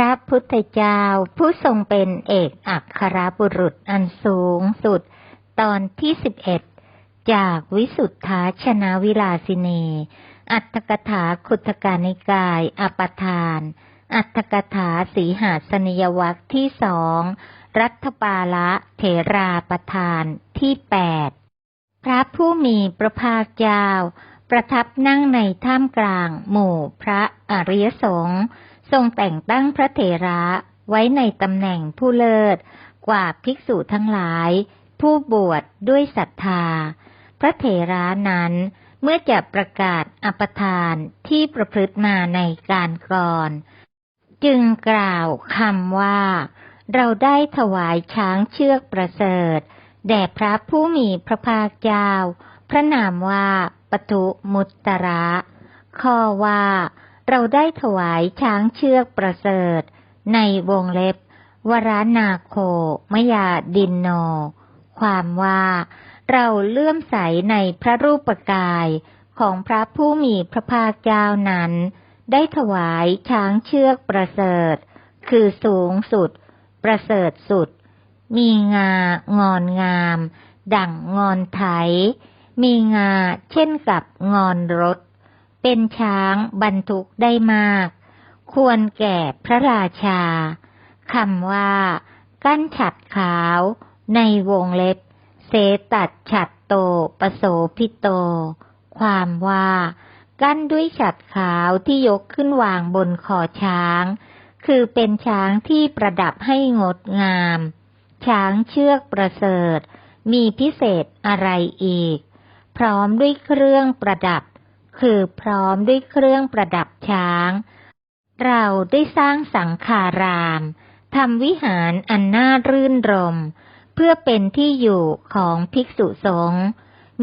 ระพุทธเจ้า ผู้ทรงเป็นเอกอัครบุรุษอันสูงสุด ตอนที่สิบเอ็ดจากวิสุทธาชนะวิลาสินี อัตถกถาคุตกานิกายอปทาน อัตถกถาสีหาสนิยวัคที่สองรัฐปาละเถราประธานที่แปดพระผู้มีพระภาคเจ้า ประทับนั่งในท่ามกลางหมู่พระอริยสงฆ์ ทรงแต่งตั้งพระเถระไว้ในตำแหน่งผู้เลิศ กว่าภิกษุทั้งหลาย ผู้บวชดด้วยศรัทธา พระเถระนั้นเมื่อจะประกาศอปทานที่ประพฤติมาในการก่อนจึงกล่าวคำว่า เราได้ถวายช้างเชือกประเสริฐ แด่พระผู้มีพระภาคเจ้า พระนามว่าปทุมุตตระข้อว่า เราได้ถวายช้างเชือกประเสริฐ ในวงเล็บ วรานาโค มยาดินโน ความว่า เราเลื่อมใสในพระรูปกายของพระผู้มีพระภาคเจ้านั้น ได้ถวายช้างเชือกประเสริฐ คือสูงสุด ประเสริฐสุด มีงางอนงาม ดั่งงอนไถ มีงาเช่นกับงอนรถ เป็นช้างบรรทุกได้มาก ควรแก่พระราชาคำว่า กั้นฉัดขาว ในวงเล็บ เสตัดฉัดโตปโสพิโต ความว่า กั้นด้วยฉัดขาวที่ยกขึ้นวางบนคอช้าง คือเป็นช้างที่ประดับให้งดงาม ช้างเชือกประเสริฐ มีพิเศษอะไรอีก พร้อมด้วยเครื่องประดับ คือพร้อมด้วยเครื่องประดับช้าง เราได้สร้างสังขารามทำวิหารอันน่ารื่นรม เพื่อเป็นที่อยู่ของภิกษุสงฆ์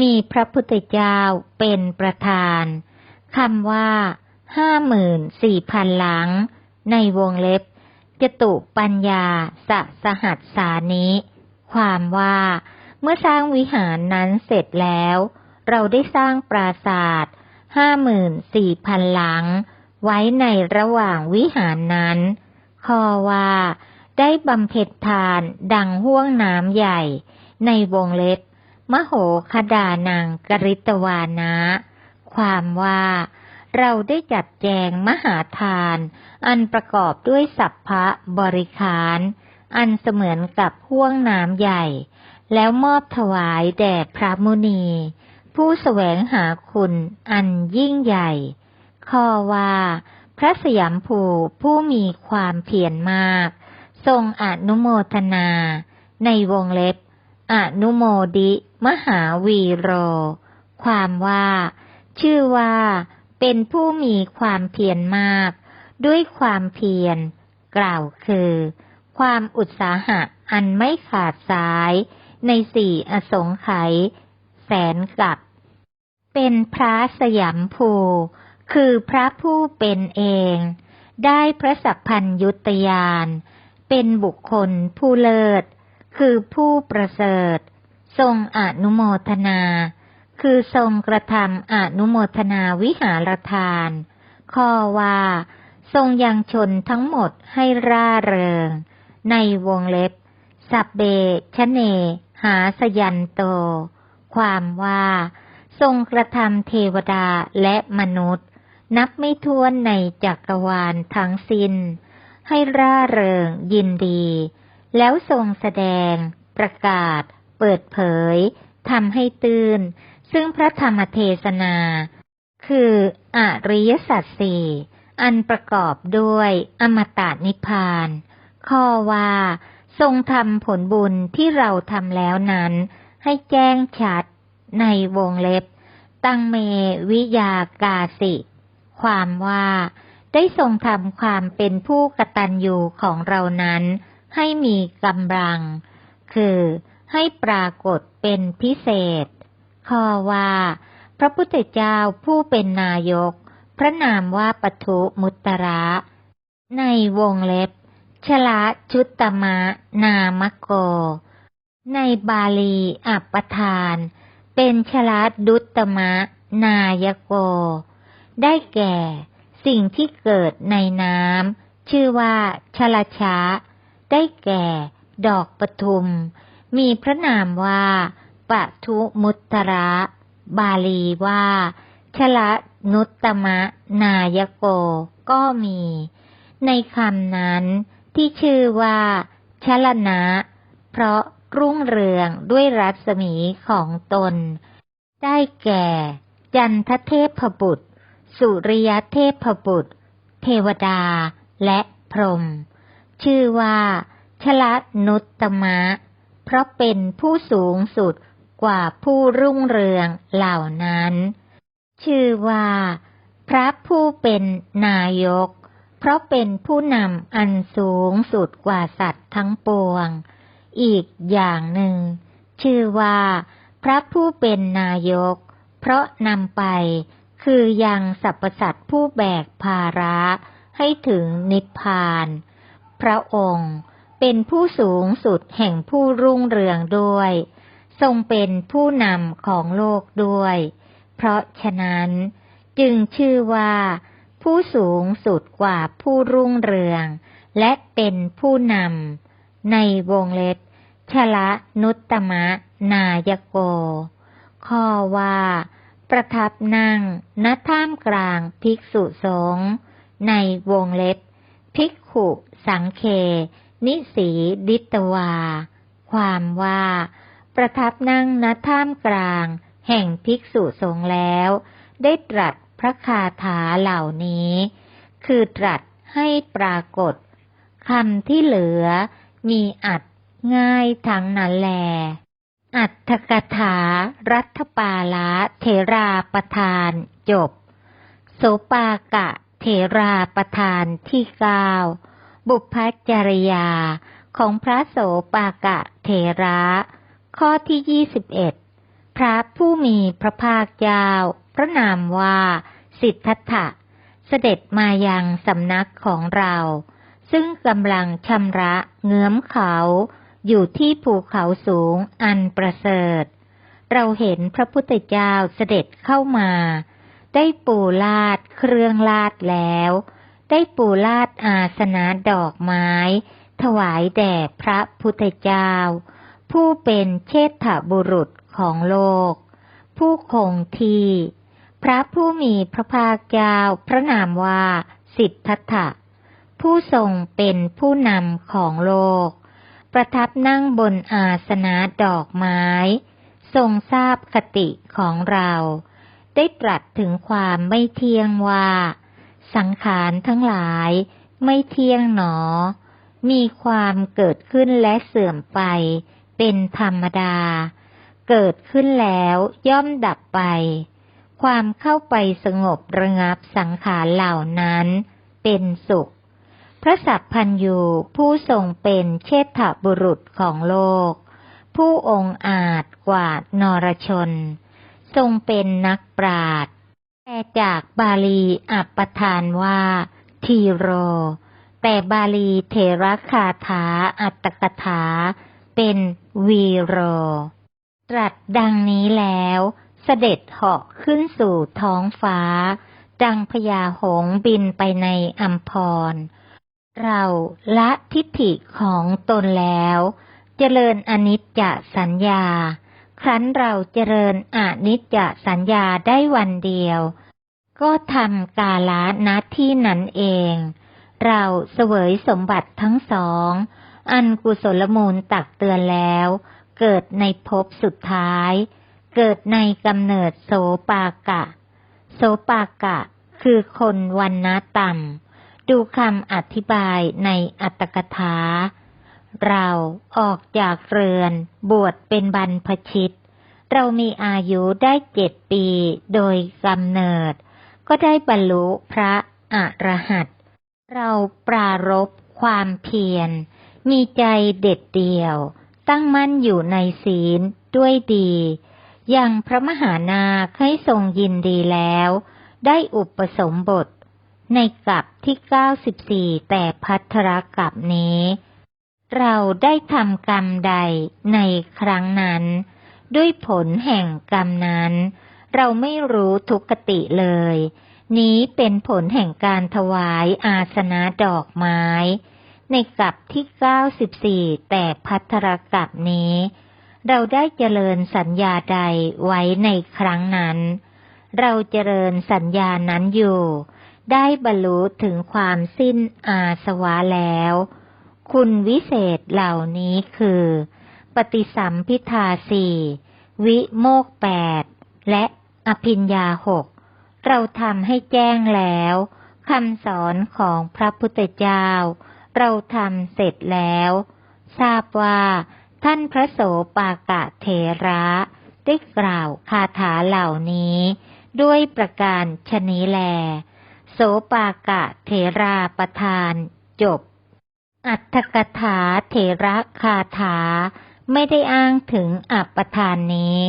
มีพระพุทธเจ้าเป็นประธานคำว่าห้าหมื่นสี่พันหลัง ในวงเล็บจตุปัญญาสะสหัสสานิความว่าเมื่อสร้างวิหารนั้นเสร็จแล้ว เราได้สร้างปราสาท ห้าหมื่นสี่พันหลัง ไว้ในระหว่างวิหารนั้นข้อว่าได้บำเพ็ญทานดังห่วงน้ำใหญ่ ในวงเล็บ มโหคดานังกริตวานะ ความว่าเราได้จัดแจงมหาทาน อันประกอบด้วยสัพพะบริขาร อันเสมือนกับห่วงน้ำใหญ่ แล้วมอบถวายแด่พระมุนี ผู้แสวงหาคุณอันยิ่งใหญ่ ข้อว่า พระสยามภูผู้มีความเพียรมาก ทรงอนุโมทนา ในวงเล็บ อนุโมดิ มหาวีโร ความว่า ชื่อว่า เป็นผู้มีความเพียรมาก ด้วยความเพียร กล่าวคือ ความอุตสาหะอันไม่ขาดสาย ในสี่อสงไขยแสนกับ เป็นพระสยามภู คือพระผู้เป็นเอง ได้พระสัพพัญยุตยาน เป็นบุคคลผู้เลิศ คือผู้ประเสริฐ ทรงอนุโมทนา คือทรงกระทำอนุโมทนาวิหารทาน ข้อว่า ทรงยังชนทั้งหมดให้ร่าเริง ในวงเล็บ สับเบชะเน หาสยันโต ความว่า ทรงกระทำเทวดาและมนุษย์ นับไม่ถ้วนในจักรวาลทั้งสิ้น ให้ร่าเริงยินดี แล้วทรงแสดง ประกาศ เปิดเผยทำให้ตื่น ซึ่งพระธรรมเทศนา คืออริยสัจสี่อันประกอบด้วยอมตะนิพพาน ข้อว่า ทรงทำผลบุญที่เราทำแล้วนั้น ให้แจ้งชัดในวงเล็บ ตังเมวิยากาสิ ความว่า ได้ทรงทำความเป็นผู้กตัญญูของเรานั้น ให้มีกำลัง คือให้ปรากฏเป็นพิเศษ ข้อว่า พระพุทธเจ้าผู้เป็นนายก พระนามว่าปทุมุตระ ในวงเล็บ ชละชุตมะ นามโก ในบาลีอัปทาน เป็นชละดุตตมะ นายโก ได้แก่ สิ่งที่เกิดในน้ำชื่อว่าชลชะ ได้แก่ ดอกปทุม มีพระนามว่าปะทุมุตตระ บาลีว่า ชละนุตตมะ นายโก ก็มี ในคำนั้นที่ชื่อว่าชลนะ เพราะรุ่งเรืองด้วยรัศมีของตน ได้แก่ จันทเทพบุตร สุริยเทพบุตร เทวดาและพรหมชื่อว่าชละนุตตมะ เพราะเป็นผู้สูงสุดกว่าผู้รุ่งเรืองเหล่านั้น ชื่อว่า พระผู้เป็นนายก เพราะเป็นผู้นำอันสูงสุดกว่าสัตว์ทั้งปวง อีกอย่างหนึ่ง ชื่อว่า พระผู้เป็นนายก เพราะนำไป คือยังสรรพสัตว์ผู้แบกภาระให้ถึงนิพพาน พระองค์เป็นผู้สูงสุดแห่งผู้รุ่งเรืองด้วย ทรงเป็นผู้นำของโลกด้วย เพราะฉะนั้นจึงชื่อว่า ผู้สูงสุดกว่าผู้รุ่งเรือง และเป็นผู้นำในวงเล็บ ชละนุตตมะ นายโก ข้อว่า ประทับนั่งณท่ามกลางภิกษุสงฆ์ในวงเล็บ ภิกขุสังเค นิสีดิตวา ความว่า ประทับนั่งณท่ามกลาง แห่งภิกษุสงฆ์แล้ว ได้ตรัสพระคาถาเหล่านี้ คือตรัสให้ปรากฏคำที่เหลือมีอัด ง่ายทั้งนั้นแล อัตถกถา รัฐปาละเทราประธาน จบ โสปากะเทราประธานที่เก้าบุพจริยาของพระโสปากะเทระ ข้อที่ยี่สิบเอ็ดพระผู้มีพระภาคเจ้า พระนามว่าสิทธัตถะ เสด็จมายังสำนักของเรา ซึ่งกำลังชำระเงื้อมเขา อยู่ที่ภูเขาสูงอันประเสริฐ เราเห็นพระพุทธเจ้าเสด็จเข้ามา ได้ปูลาดเครื่องลาดแล้ว ได้ปูลาดอาสนะดอกไม้ ถวายแด่พระพุทธเจ้า ผู้เป็นเชษฐบุรุษของโลก ผู้คงที่พระผู้มีพระภาคเจ้าพระนามว่าสิทธัตถะผู้ทรงเป็นผู้นำของโลก ประทับนั่งบนอาสนะดอกไม้ ทรงทราบคติของเรา ได้ตรัสถึงความไม่เที่ยงว่า สังขารทั้งหลายไม่เที่ยงหนอ มีความเกิดขึ้นและเสื่อมไป เป็นธรรมดา เกิดขึ้นแล้วย่อมดับไป ความเข้าไปสงบระงับสังขารเหล่านั้น เป็นสุข พระสัพพันยูผู้ทรงเป็นเชษฐบุรุษของโลก ผู้องค์อาจกว่านรชน ทรงเป็นนักปราชญ์แต่จากบาลีอัปทานว่าทีโร แต่บาลีเทระคาถาอัตตกถา เป็นวีโร ตรัสดังนี้แล้วเสด็จเหาะขึ้นสู่ท้องฟ้า ดังพญาหงบินไปในอัมพร เราละทิฏฐิของตนแล้ว เจริญอนิจจสัญญา ครั้นเราเจริญอนิจจสัญญาได้วันเดียว ก็ทำกาละณที่นั้นเอง เราเสวยสมบัติทั้งสอง อันกุศลมูลตักเตือนแล้ว เกิดในภพสุดท้าย เกิดในกำเนิดโสปากะ โสปากะคือคนวันนะต่ำ ดูคำอธิบายในอัตตกถา เราออกจากเรือนบวชเป็นบรรพชิต เรามีอายุได้เจ็ดปีโดยกำเนิด ก็ได้บรรลุพระอรหันตเราปรารบความเพียร มีใจเด็ดเดี่ยว ตั้งมั่นอยู่ในศีลด้วยดียังพระมหานาคให้ทรงยินดีแล้ว ได้อุปสมบท ในกับที่เก้าสิบสี่แต่พัทรกับนี้ เราได้ทำกรรมใดในครั้งนั้น ด้วยผลแห่งกรรมนั้น เราไม่รู้ทุกขติเลย นี้เป็นผลแห่งการถวายอาสนะดอกไม้ ในกับที่94แต่พัทธรกับนี้ เราได้เจริญสัญญาใดไว้ในครั้งนั้น เราเจริญสัญญานั้นอยู่ ได้บรรลุถึงความสิ้นอาสวะแล้ว คุณวิเศษเหล่านี้คือ ปฏิสัมพิทาสี่วิโมกแปดและอภิญญาหกเราทำให้แจ้งแล้วคำสอนของพระพุทธเจ้า เราทำเสร็จแล้ว ทราบว่าท่านพระโสปากะเทระได้กล่าวคาถาเหล่านี้ ด้วยประการชนี้แล โสปากะเทราประทาน จบ อัตถกถาเถระคาถา ไม่ได้อ้างถึงอัปทานนี้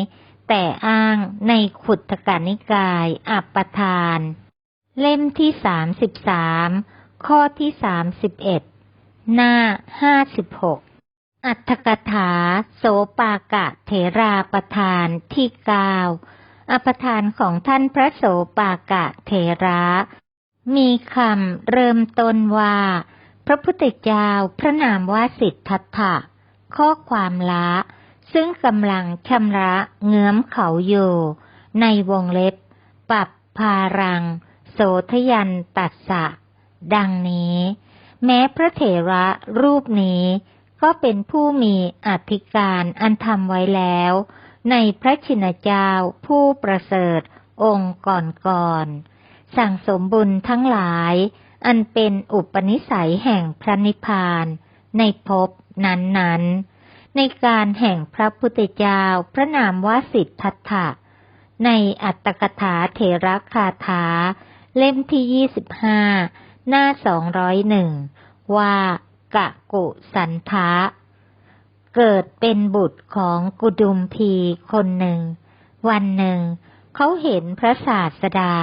แต่อ้างในขุทกานิกายอัปทาน เล่มที่สามสิบสามข้อที่สามสิบเอ็ดหน้าห้าสิบหกอัตถกถา โสปากะเถราประทานที่เก้าอัปทานของท่านพระโสปากะเถระ มีคำเริ่มต้นว่า พระพุทธเจ้าพระนามว่าสิทธัตถะ ข้อความละซึ่งกำลังชำระเงื้อมเขาอยู่ ในวงเล็บ ปรับพารัง โสทยันตัสสะ ดังนี้ แม้พระเถระรูปนี้ ก็เป็นผู้มีอธิการอันทำไว้แล้ว ในพระชินเจ้าผู้ประเสริฐองค์ก่อนๆ สั่งสมบุญทั้งหลาย อันเป็นอุปนิสัยแห่งพระนิพพาน ในภพนั้นๆ ในการแห่งพระพุทธเจ้าพระนามว่าสิทธัตถะ ในอัตตกถาเถระคาถา เล่มที่ยี่สิบห้าหน้าสองร้อยหนึ่งว่ากะกุสันทะ เกิดเป็นบุตรของกุดุมพีคนหนึ่ง วันหนึ่ง เขาเห็นพระศาสดา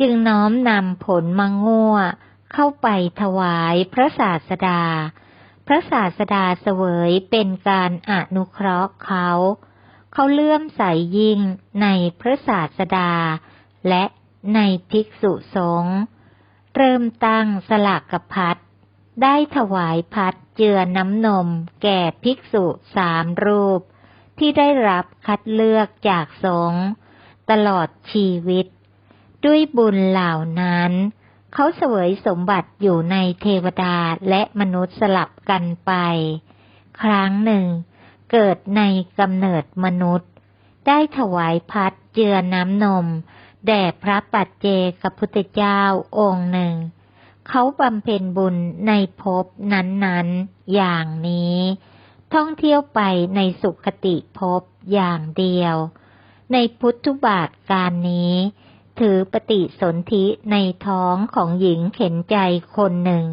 จึงน้อมนำผลมังงัวเข้าไปถวายพระศาสดา พระศาสดาเสวยเป็นการอนุเคราะห์เขา เขาเลื่อมใสยิ่งในพระศาสดา และในภิกษุสงฆ์เริ่มตั้งสลากพัดได้ถวายพัดเจือน้ำนมแก่ภิกษุสามรูป ที่ได้รับคัดเลือกจากสงฆ์ตลอดชีวิต ด้วยบุญเหล่านั้น เขาเสวยสมบัติอยู่ในเทวดาและมนุษย์สลับกันไป ครั้งหนึ่ง เกิดในกำเนิดมนุษย์ ได้ถวายพัดเจือน้ำนม แด่พระปัจเจกพุทธเจ้าองค์หนึ่ง เขาบำเพ็ญบุญในภพนั้นๆ อย่างนี้ ท่องเที่ยวไปในสุขติภพอย่างเดียว ในพุทธุบาทการนี้ ถือปฏิสนธิในท้องของหญิงเข็นใจคนหนึ่ง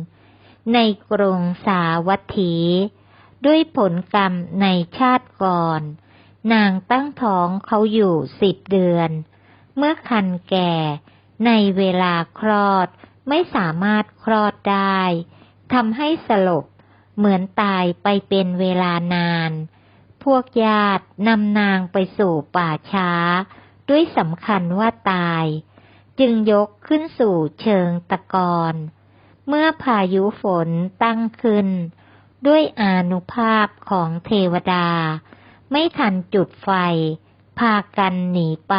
ในกรุงสาวัตถี ด้วยผลกรรมในชาติก่อน นางตั้งท้องเขาอยู่สิบเดือน เมื่อคันแก่ในเวลาคลอดไม่สามารถคลอดได้ทำให้สลบเหมือนตายไปเป็นเวลานาน พวกญาตินำนางไปสู่ป่าช้า ด้วยสำคัญว่าตาย จึงยกขึ้นสู่เชิงตะกอนเมื่อพายุฝนตั้งขึ้น ด้วยอานุภาพของเทวดา ไม่ทันจุดไฟ พากันหนีไป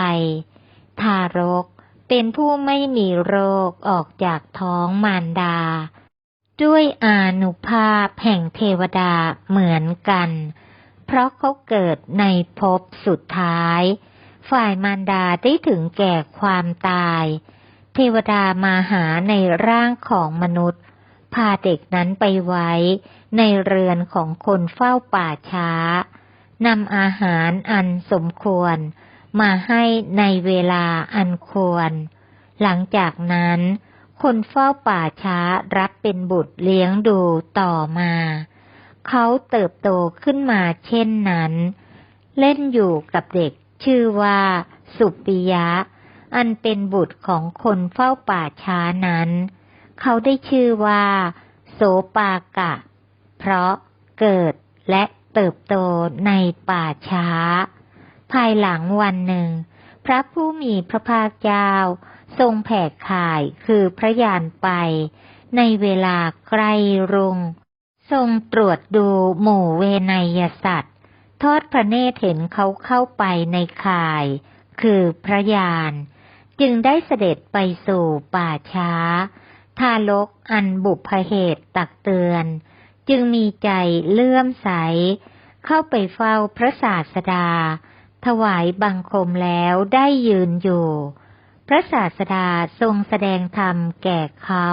ทารกเป็นผู้ไม่มีโรคออกจากท้องมารดา ด้วยอานุภาพแห่งเทวดาเหมือนกัน เพราะเขาเกิดในภพสุดท้าย ฝ่ายมารดาได้ถึงแก่ความตาย เทวดามาหาในร่างของมนุษย์ พาเด็กนั้นไปไว้ ในเรือนของคนเฝ้าป่าช้านำอาหารอันสมควร มาให้ในเวลาอันควร หลังจากนั้น คนเฝ้าป่าช้ารับเป็นบุตรเลี้ยงดูต่อมา เขาเติบโตขึ้นมาเช่นนั้น เล่นอยู่กับเด็ก ชื่อว่า สุปิยะ อันเป็นบุตรของคนเฝ้าป่าช้านั้น เขาได้ชื่อว่า โสปากะ เพราะเกิดและเติบโตในป่าช้า ภายหลังวันหนึ่ง พระผู้มีพระภาคเจ้า ทรงแผ่ข่ายคือพระยานไป ในเวลาใกล้รุง ทรงตรวจดูหมู่เวนยสัตว์ ทอดพระเนตรเห็นเขาเข้าไปในข่าย คือพระยาน จึงได้เสด็จไปสู่ป่าช้า ทารกอันบุพเหตุตักเตือน จึงมีใจเลื่อมใส เข้าไปเฝ้าพระศาสดา ถวายบังคมแล้วได้ยืนอยู่ พระศาสดาทรงแสดงธรรมแก่เขา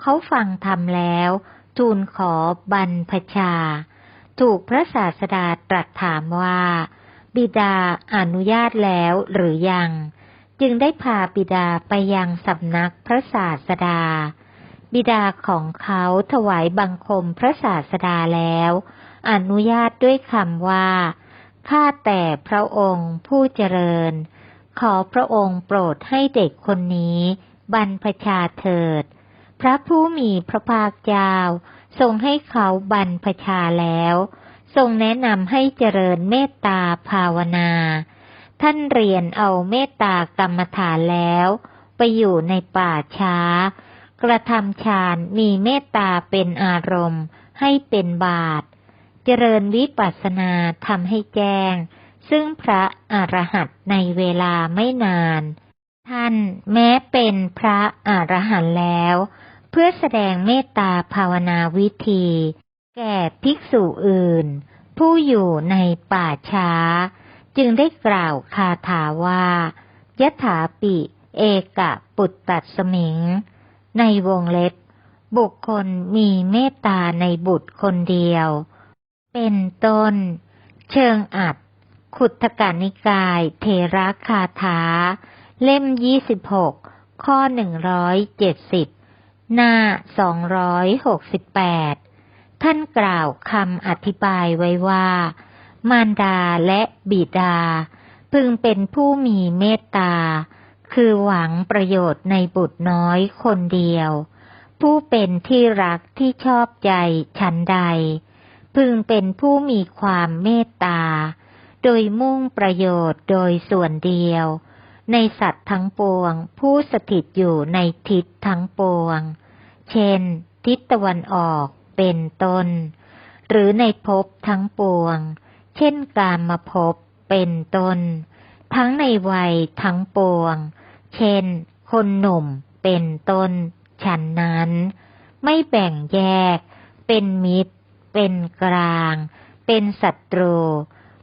เขาฟังธรรมแล้ว ทูลขอบรรพชา ถูกพระศาสดาตรัสถามว่า บิดาอนุญาตแล้วหรือยัง จึงได้พาบิดาไปยังสำนักพระศาสดา บิดาของเขาถวายบังคมพระศาสดาแล้ว อนุญาตด้วยคำว่าข้าแต่พระองค์ผู้เจริญ ขอพระองค์โปรดให้เด็กคนนี้ บรรพชาเถิด พระผู้มีพระภาคเจ้า ทรงให้เขาบรรพชาแล้ว ทรงแนะนำให้เจริญเมตตาภาวนา ท่านเรียนเอาเมตตากรรมฐานแล้ว ไปอยู่ในป่าช้า กระทำฌานมีเมตตาเป็นอารมณ์ให้เป็นบาตรเจริญวิปัสสนาทำให้แจ้ง ซึ่งพระอรหันต์ในเวลาไม่นาน ท่านแม้เป็นพระอรหันต์แล้ว เพื่อแสดงเมตตาภาวนาวิธี แก่ภิกษุอื่น ผู้อยู่ในป่าช้า จึงได้กล่าวคาถาว่ายะถาปิ เอกะปุตตัสมิง ในวงเล็บ บุคคลมีเมตตาในบุตรคนเดียว เป็นต้น เชิงอัด ขุทกานิกายเทระคาถา เล่มยี่สิบหกข้อหนึ่งร้อยเจ็ดสิบ หน้าสองร้อยหกสิบแปดท่านกล่าวคำอธิบายไว้ว่า มารดาและบิดา พึงเป็นผู้มีเมตตา คือหวังประโยชน์ในบุตรน้อยคนเดียว ผู้เป็นที่รักที่ชอบใจฉันใด พึงเป็นผู้มีความเมตตา โดยมุ่งประโยชน์โดยส่วนเดียวในสัตว์ทั้งปวง ผู้สถิตอยู่ในทิศทั้งปวง เช่น ทิศตะวันออกเป็นต้น หรือในภพทั้งปวง เช่นกามมาภพเป็นต้น ทั้งในวัยทั้งปวง เช่น คนหนุ่มเป็นต้น ฉันนั้น ไม่แบ่งแยก เป็นมิตร เป็นกลาง เป็นศัตรู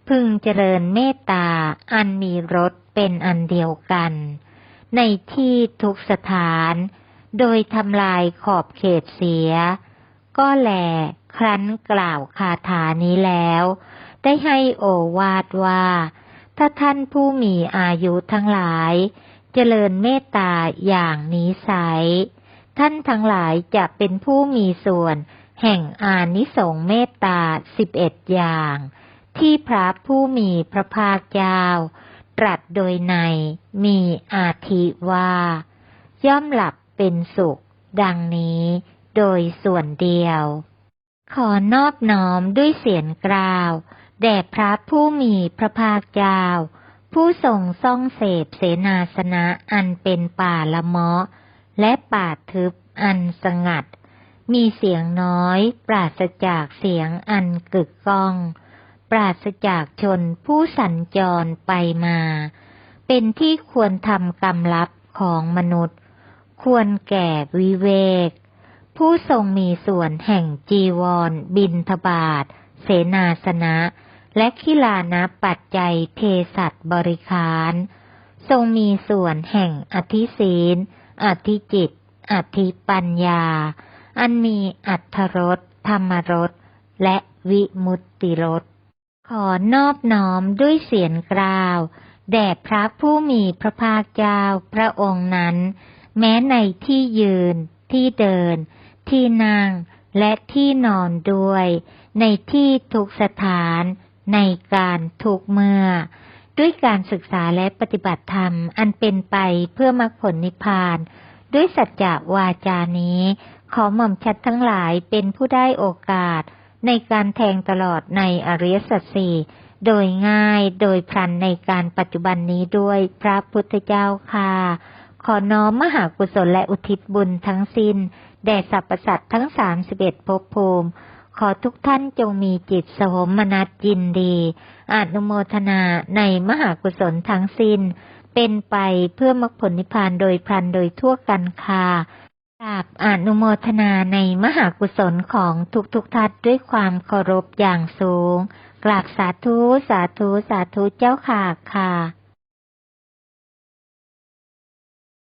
พึงเจริญเมตตาอันมีรสเป็นอันเดียวกัน ในที่ทุกสถาน โดยทำลายขอบเขตเสีย ก็แลครั้นกล่าวคาถานี้แล้ว ได้ให้โอวาทว่า ถ้าท่านผู้มีอายุทั้งหลาย เจริญเมตตาอย่างนี้ใส ท่านทั้งหลายจะเป็นผู้มีส่วน แห่งอานิสงส์เมตตาสิบเอ็ดอย่าง ที่พระผู้มีพระภาคเจ้า ตรัสโดยในมีอาทิว่า ย่อมหลับ เป็นสุข ดังนี้โดยส่วนเดียว ขอนอบน้อมด้วยเสียงกล่าว แด่พระผู้มีพระภาคเจ้า ผู้ทรงซ่องเสพเสนาสนะอันเป็นป่าละเมาะ และป่าทึบอันสงัด มีเสียงน้อย ปราศจากเสียงอันกึกก้อง ปราศจากชนผู้สัญจรไปมา เป็นที่ควรทำกรรมลับของมนุษย์ ควรแก่วิเวก ผู้ทรงมีส่วนแห่งจีวร บินทบาท เสนาสนะ และขิลานะปัจจัยเภสัชบริคาร ทรงมีส่วนแห่งอธิศีล อธิจิต อธิปัญญา อันมีอัทธรสธรรมรสและวิมุตติรสขอนอบน้อมด้วยเสียงกล่าว แด่พระผู้มีพระภาคเจ้าพระองค์นั้น แม้ในที่ยืน ที่เดิน ที่นั่ง และที่นอนด้วย ในที่ทุกสถาน ในการทุกเมื่อ ด้วยการศึกษาและปฏิบัติธรรมอันเป็นไปเพื่อมรรคผลนิพพาน ด้วยสัจจะวาจานี้ ขอหม่อมชัดทั้งหลายเป็นผู้ได้โอกาส ในการแทงตลอดในอริยสัจสี่โดยง่ายโดยพลันในการปัจจุบันนี้ด้วยพระพุทธเจ้าค่ะ ขอน้อมมหากุศลและอุทิศบุญทั้งสิ้น แด่สรรพสัตว์ทั้งสามสิบเอ็ดภพภูมิ ขอทุกท่านจงมีจิตสมนัสยินดี อานุโมทนาในมหากุศลทั้งสิ้น เป็นไปเพื่อมรรคผลนิพพานโดยพลันโดยทั่วกันค่ะกราบอนุโมทนาในมหากุศลของทุกๆท่านด้วยความเคารพอย่างสูง กราบสาธุ สาธุ สาธุเจ้าค่ะค่ะ